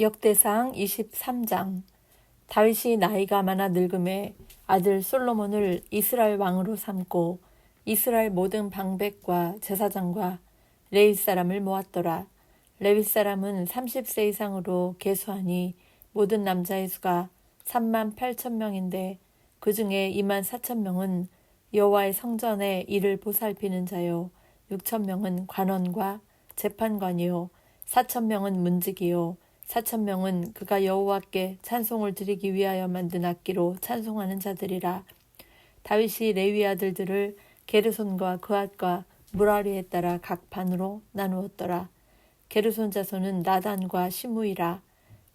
역대상 23장. 다윗이 나이가 많아 늙음에 아들 솔로몬을 이스라엘 왕으로 삼고 이스라엘 모든 방백과 제사장과 레위 사람을 모았더라. 레위 사람은 30세 이상으로 계수하니 모든 남자의 수가 3만 8천 명인데 그 중에 2만 4천 명은 여호와의 성전에 이를 보살피는 자요. 6천 명은 관원과 재판관이요. 4천 명은 문직이요 사천 명은 그가 여호와께 찬송을 드리기 위하여 만든 악기로 찬송하는 자들이라. 다윗이 레위 아들들을 게르손과 그앗과 무라리에 따라 각 반으로 나누었더라. 게르손 자손은 나단과 시무이라.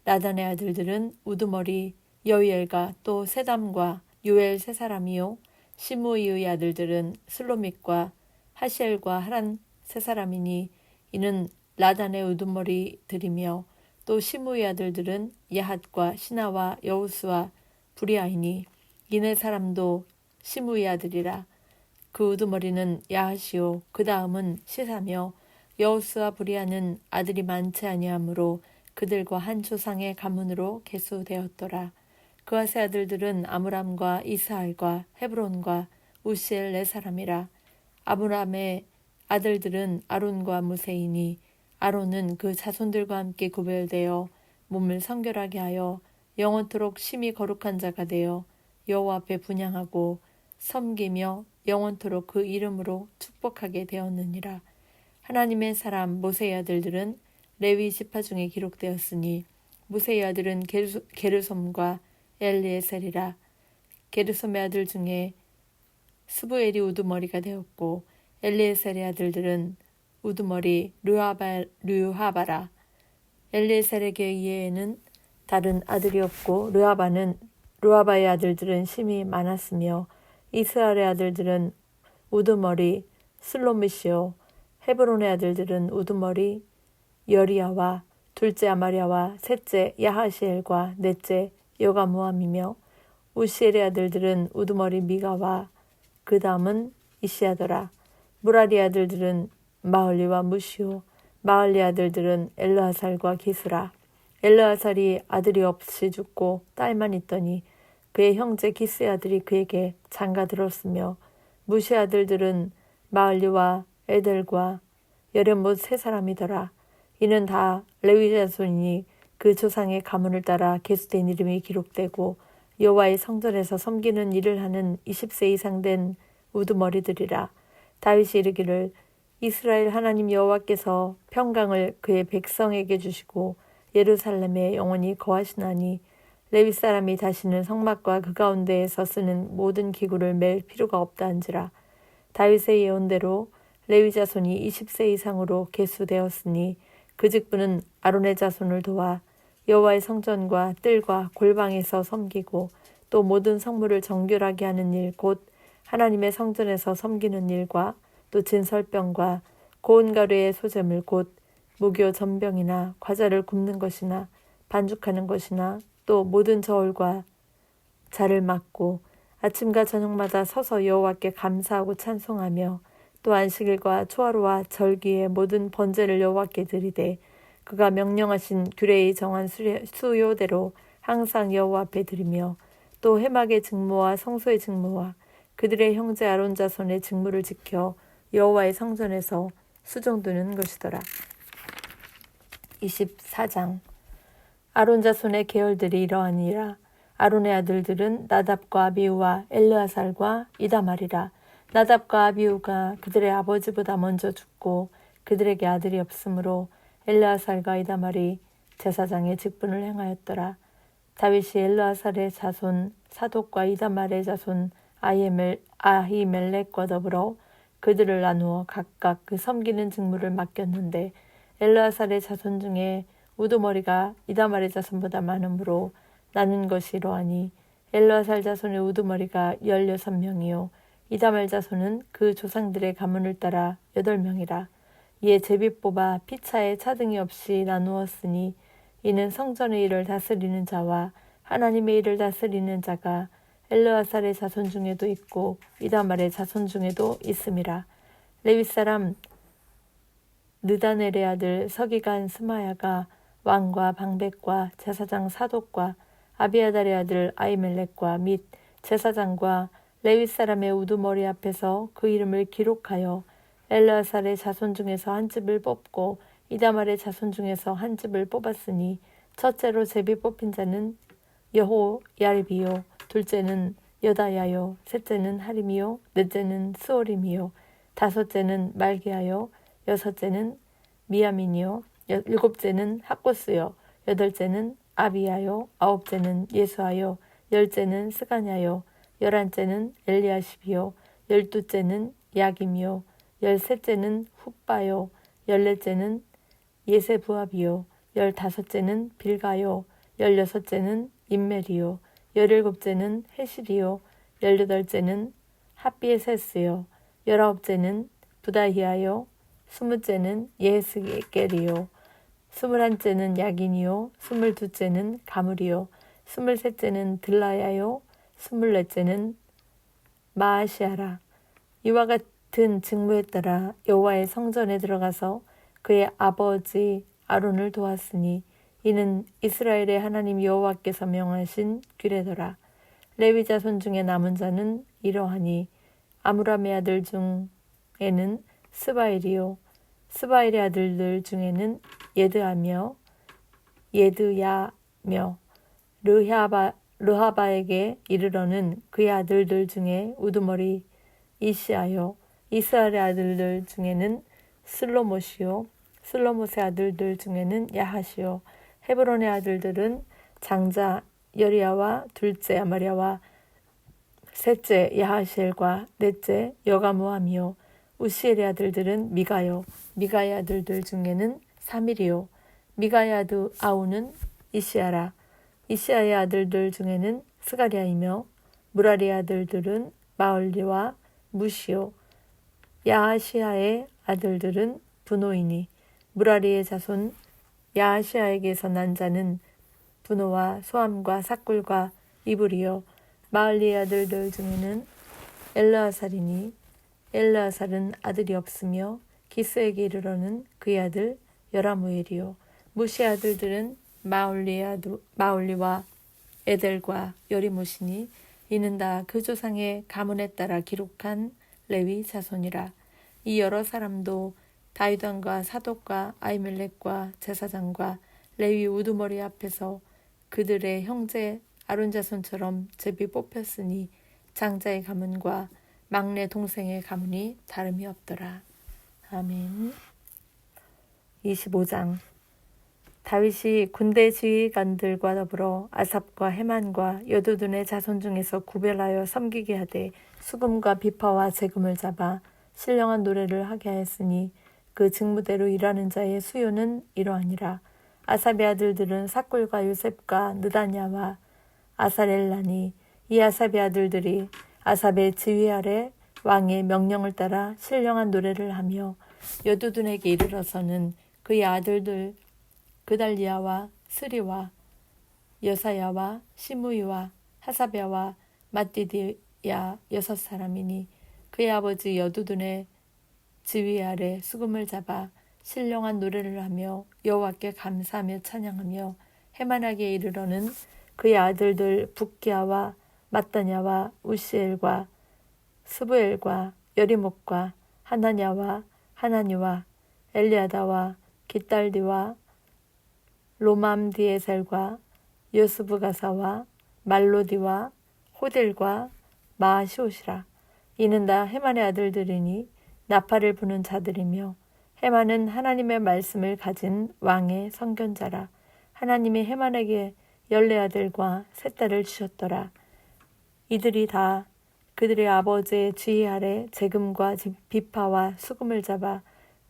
나단의 아들들은 우두머리 여이엘과 또 세담과 요엘 세 사람이요. 시무이의 아들들은 슬로믹과 하시엘과 하란 세 사람이니 이는 라단의 우두머리들이며 또 시므의 아들들은 야핫과 시나와 여우스와 부리아이니 이네 사람도 시므의 아들이라. 그 우두머리는 야하시오 그 다음은 시사며 여우스와 부리아는 아들이 많지 아니하므로 그들과 한 조상의 가문으로 계수되었더라. 그아세 아들들은 아므람과 이스할과 헤브론과 우시엘 네 사람이라. 아브람의 아들들은 아론과 무세이니 아론은 그 자손들과 함께 구별되어 몸을 성결하게 하여 영원토록 심히 거룩한 자가 되어 여호와 앞에 분양하고 섬기며 영원토록 그 이름으로 축복하게 되었느니라. 하나님의 사람 모세의 아들들은 레위 지파 중에 기록되었으니 모세의 아들은 게르솜과 엘리에셀이라 게르솜의 아들 중에 스부엘이 우두머리가 되었고 엘리에셀의 아들들은 우두머리 르하바, 르하바라. 엘리에셀에게 이에는 다른 아들이 없고 르하바는 르하바의 아들들은 심이 많았으며 이스라엘의 아들들은 우두머리 슬로미시오 헤브론의 아들들은 우두머리 여리야와 둘째 아마리아와 셋째 야하시엘과 넷째 여가무함이며 우시엘의 아들들은 우두머리 미가와 그 다음은 이시아더라. 무라리 아들들은 마을리와 무시오. 마을리 아들들은 엘르하살과 기스라. 엘르하살이 아들이 없이 죽고 딸만 있더니 그의 형제 기스의 아들이 그에게 장가 들었으며 무시 아들들은 마을리와 에델과 여련못 세 사람이더라. 이는 다 레위 자손이니 그 조상의 가문을 따라 계수된 이름이 기록되고 여호와의 성전에서 섬기는 일을 하는 20세 이상 된 우두머리들이라. 다윗이 이르기를 이스라엘 하나님 여호와께서 평강을 그의 백성에게 주시고 예루살렘에 영원히 거하시나니 레위 사람이 다시는 성막과 그 가운데에서 쓰는 모든 기구를 맬 필요가 없다한지라 다윗의 예언대로 레위 자손이 20세 이상으로 개수되었으니 그 직분은 아론의 자손을 도와 여호와의 성전과 뜰과 골방에서 섬기고 또 모든 성물을 정결하게 하는 일 곧 하나님의 성전에서 섬기는 일과 또 진설병과 고운 가루의 소재물 곧 무교 전병이나 과자를 굽는 것이나 반죽하는 것이나 또 모든 저울과 자를 막고 아침과 저녁마다 서서 여호와께 감사하고 찬송하며 또 안식일과 초하루와 절기의 모든 번제를 여호와께 드리되 그가 명령하신 규례의 정한 수요대로 항상 여호와 앞에 드리며 또 해막의 직무와 성소의 직무와 그들의 형제 아론 자손의 직무를 지켜 여호와의 성전에서 수종드는 것이더라. 24장. 아론 자손의 계열들이 이러하니라. 아론의 아들들은 나답과 아비우와 엘르아살과 이다말이라. 나답과 아비우가 그들의 아버지보다 먼저 죽고 그들에게 아들이 없으므로 엘르아살과 이다말이 제사장의 직분을 행하였더라. 다윗이 엘르아살의 자손 사독과 이다말의 자손 아히멜렉과 더불어 그들을 나누어 각각 그 섬기는 직무를 맡겼는데 엘르아살의 자손 중에 우두머리가 이다말의 자손보다 많으므로 나눈 것이 이러하니 엘르아살 자손의 우두머리가 열여섯 명이요. 이다말 자손은 그 조상들의 가문을 따라 여덟 명이라. 이에 제비 뽑아 피차에 차등이 없이 나누었으니 이는 성전의 일을 다스리는 자와 하나님의 일을 다스리는 자가 엘르아살의 자손 중에도 있고 이다말의 자손 중에도 있음이라. 레위 사람 느다넬의 아들 서기관 스마야가 왕과 방백과 제사장 사독과 아비아달의 아들 아이멜렉과 및 제사장과 레위 사람의 우두머리 앞에서 그 이름을 기록하여 엘르아살의 자손 중에서 한 집을 뽑고 이다말의 자손 중에서 한 집을 뽑았으니 첫째로 제비 뽑힌 자는 여호 야립이요 둘째는 여다야요 셋째는 하림이요 넷째는 스오림이요 다섯째는 말기야요 여섯째는 미야민이요 여- 일곱째는 학고스요 여덟째는 아비야요 아홉째는 예수하요 열째는 스가냐요 열한째는 엘리야십이요 열두째는 야김이요 열셋째는 훗바요 열넷째는 예세부합이요 열다섯째는 빌가요 열여섯째는 임멜이요 열일곱째는 헤실이요 열여덟째는 핫비에세스요 열아홉째는 부다히아요 스무째는 예스겔이요 스물한째는 야긴이요 스물두째는 가물이요 스물셋째는 들라야요 스물넷째는 마아시아라. 이와 같은 직무에 따라 여호와의 성전에 들어가서 그의 아버지 아론을 도왔으니 이는 이스라엘의 하나님 여호와께서 명하신 규례더라. 레위 자손 중에 남은 자는 이러하니 아므람의 아들 중에는 스바일이요 스바일의 아들들 중에는 예드하며 예드야며 르하바 르하바에게 이르러는 그의 아들들 중에 우두머리 이시아요 이스라엘의 아들들 중에는 슬로못이요 슬로못의 아들들 중에는 야하시요 헤브론의 아들들은 장자 여리야와 둘째 아마리아와 셋째 야하시엘과 넷째 여가모함이요. 우시엘의 아들들은 미가요. 미가의 아들들 중에는 사밀이요. 미가의 아들 아우는 이시아라. 이시아의 아들들 중에는 스가리아이며 무라리의 아들들은 마을리와 무시요. 야하시아의 아들들은 분노이니 무라리의 자손 야하시아에게서 난 자는 분노와 소함과 사꿀과 이불이요. 마을리의 아들들 중에는 엘르아살이니 엘르아살은 아들이 없으며 기스에게 이르러는 그의 아들 여라무엘이요. 무시의 아들들은 아들 마올리와 에델과 여리모시니 이는 다 그 조상의 가문에 따라 기록한 레위 자손이라. 이 여러 사람도 다이단과 사독과 아이멜렉과 제사장과 레위 우두머리 앞에서 그들의 형제 아론 자손처럼 제비 뽑혔으니 장자의 가문과 막내 동생의 가문이 다름이 없더라. 아멘. 25장 다윗이 군대 지휘관들과 더불어 아삽과 헤만과 여두둔의 자손 중에서 구별하여 섬기게 하되 수금과 비파와 재금을 잡아 신령한 노래를 하게 하였으니 그 직무대로 일하는 자의 수요는 이러하니라. 아삽의 아들들은 사꿀과 요셉과 느다냐와 아사렐라니 이 아삽의 아들들이 아삽의 지휘 아래 왕의 명령을 따라 신령한 노래를 하며 여두둔에게 이르러서는 그의 아들들 그달리아와 스리와 여사야와 시무이와 하사베와 마띠디야 여섯 사람이니 그의 아버지 여두둔의 지휘 아래 수금을 잡아 신령한 노래를 하며 여호와께 감사하며 찬양하며 해만하게 이르러는 그의 아들들 북기야와 마따냐와 우시엘과 스부엘과 여리목과 하나냐와 하나니와 엘리아다와 기딸디와 로맘디에셀과 요스부가사와 말로디와 호델과 마시옷이라. 이는 다 헤만의 아들들이니 나팔을 부는 자들이며 헤만은 하나님의 말씀을 가진 왕의 선견자라. 하나님이 헤만에게 열네 아들과 세 딸을 주셨더라. 이들이 다 그들의 아버지의 지휘 아래 재금과 비파와 수금을 잡아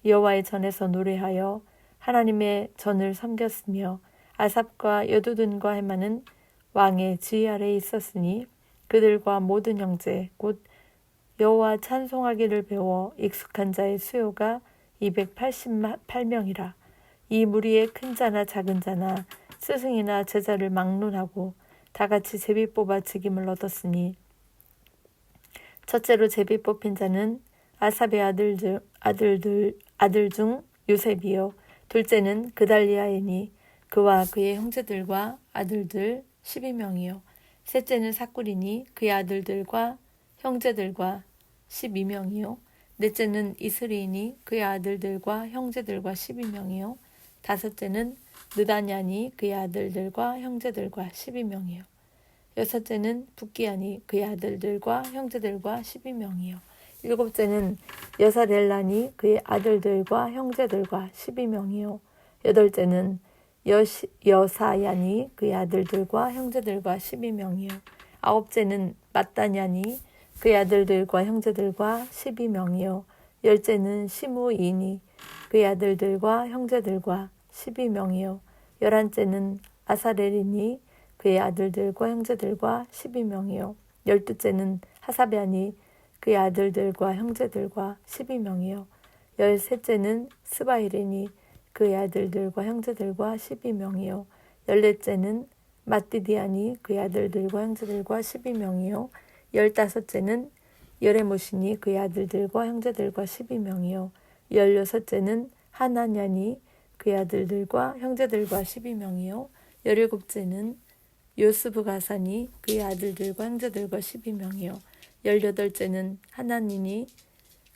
여호와의 전에서 노래하여 하나님의 전을 섬겼으며 아삽과 여두둔과 헤만은 왕의 지휘 아래 있었으니 그들과 모든 형제 곧 여호와 찬송하기를 배워 익숙한 자의 수요가 288명이라. 이 무리의 큰 자나 작은 자나 스승이나 제자를 막론하고 다 같이 제비 뽑아 직임을 얻었으니. 첫째로 제비 뽑힌 자는 아삽의 아들 중, 아들들 아들 중 요셉이요. 둘째는 그달리아이니 그와 그의 형제들과 아들들 12명이요. 셋째는 사꾸리니 그의 아들들과 형제들과 12명이요. 넷째는 이스리니 그의 아들들과 형제들과 12명이요. 다섯째는 느다냐니 그의 아들들과 형제들과 12명이요. 여섯째는 북기야니 그의 아들들과 형제들과 12명이요. 일곱째는 여사렐라니 그의 아들들과 형제들과 12명이요. 여덟째는 여시, 여사야니 그의 아들들과 형제들과 12명이요. 아홉째는 마따냐니 그의 아들들과 형제들과 12명이요. 열째는 시무이니 그의 아들들과 형제들과 12명이요. 열한째는 아사렐이니 그의 아들들과 형제들과 12명이요. 열두째는 하사베아니 그의 아들들과 형제들과 12명이요. 열셋째는 스바이르니 그의 아들들과 형제들과 12명이요. 열넷째는 마띠디아니 그의 아들들과 형제들과 12명이요. 열다섯째는 여레모시니 그의 아들들과 형제들과 12명이요. 열여섯째는 하나냐니 그의 아들들과 형제들과 12명이요. 열일곱째는 요스브가사니 그의 아들들과 형제들과 12명이요. 열여덟째는 하나니니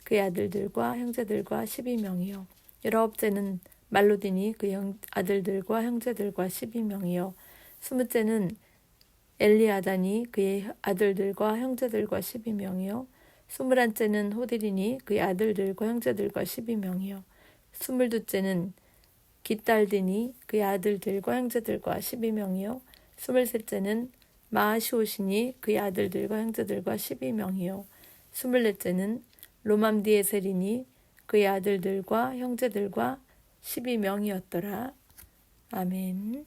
그의 아들들과 형제들과 12명이요. 열아홉째는 말로디니 그의 형- 아들들과 형제들과 12명이요. 스무째는 엘리아다니 그의 아들들과 형제들과 12명이요. 스물한째는 호딜이니 그의 아들들과 형제들과 12명이요. 스물두째는 기딸디니 그의 아들들과 형제들과 12명이요. 스물셋째는 마하시오시니 그의 아들들과 형제들과 12명이요. 스물넷째는 로맘디에셀이니 그의 아들들과 형제들과 12명이었더라. 아멘.